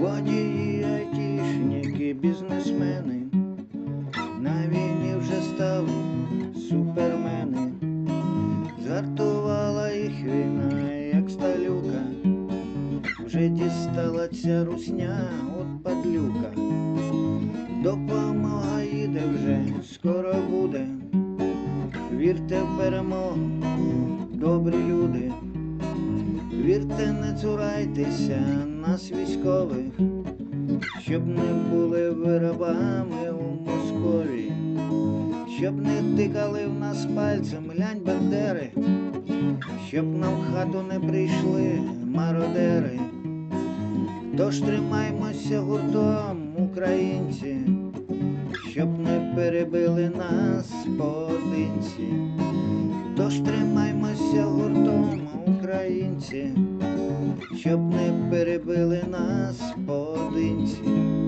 Водії, айтішники, бізнесмени, на війні вже стали супермени. Згартувала їх війна, як сталюка, вже дістала ця русня от падлюка. Допомога їде вже, скоро. Вірте в перемогу, добрі люди. Вірте, не цурайтеся нас військових, щоб не були ви рабами у Московії, щоб не тикали в нас пальцем глянь бандери, щоб нам в хату не прийшли мародери. Тож тримаймося гуртом, українці, щоб не перебили нас поодинці. Тож тримаймося гуртом, українці, щоб не перебили нас поодинці.